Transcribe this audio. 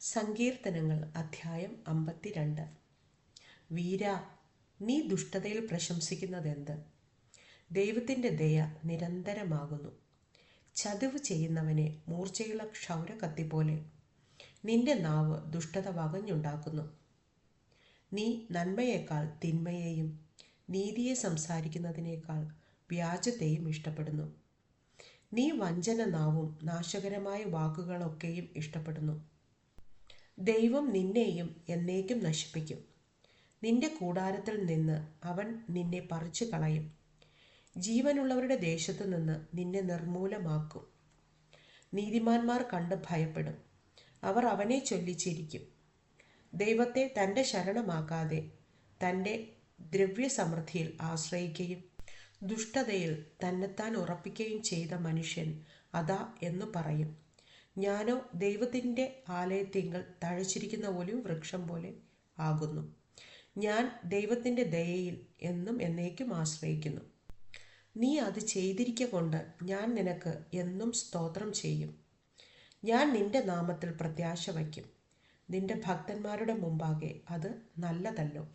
സങ്കീർത്തനങ്ങൾ അധ്യായം അമ്പത്തിരണ്ട്. വീര നീ ദുഷ്ടതയിൽ പ്രശംസിക്കുന്നതെന്ത്? ദൈവത്തിന്റെ ദയ നിരന്തരമാകുന്നു. ചതിവ് ചെയ്യുന്നവനെ മൂർച്ചയുള്ള ക്ഷൗര പോലെ നിന്റെ നാവ് ദുഷ്ടത വകഞ്ഞുണ്ടാക്കുന്നു. നീ നന്മയേക്കാൾ തിന്മയെയും നീതിയെ സംസാരിക്കുന്നതിനേക്കാൾ വ്യാജത്തെയും ഇഷ്ടപ്പെടുന്നു. നീ വഞ്ചന നാവും നാശകരമായ വാക്കുകളൊക്കെയും ഇഷ്ടപ്പെടുന്നു. ദൈവം നിന്നെയും എന്നേക്കും നശിപ്പിക്കും. നിന്റെ കൂടാരത്തിൽ നിന്ന് അവൻ നിന്നെ പറിച്ചു കളയും ജീവനുള്ളവരുടെ ദേശത്തു നിന്ന് നിന്നെ നിർമൂലമാക്കും നീതിമാന്മാർ കണ്ട് ഭയപ്പെടും. അവർ അവനെ ചൊല്ലിച്ചിരിക്കും ദൈവത്തെ തന്റെ ശരണമാക്കാതെ തന്റെ ദ്രവ്യസമൃദ്ധിയിൽ ആശ്രയിക്കുകയും ദുഷ്ടതയിൽ തന്നെത്താൻ ഉറപ്പിക്കുകയും ചെയ്ത മനുഷ്യൻ അതാ എന്ന് പറയും. ഞാനോ ദൈവത്തിന്റെ ആലയത്തിങ്കൾ തഴച്ചിരിക്കുന്ന ഒലിവ് വൃക്ഷം പോലെ ആകുന്നു. ഞാൻ ദൈവത്തിന്റെ ദയയിൽ എന്നും എന്നേക്കും ആശ്രയിക്കുന്നു. നീ അത് ചെയ്തിരിക്ക കൊണ്ട് ഞാൻ നിനക്ക് എന്നും സ്തോത്രം ചെയ്യും. ഞാൻ നിന്റെ നാമത്തിൽ പ്രത്യാശ വയ്ക്കും. നിന്റെ ഭക്തന്മാരുടെ മുമ്പാകെ അത് നല്ലതല്ലോ.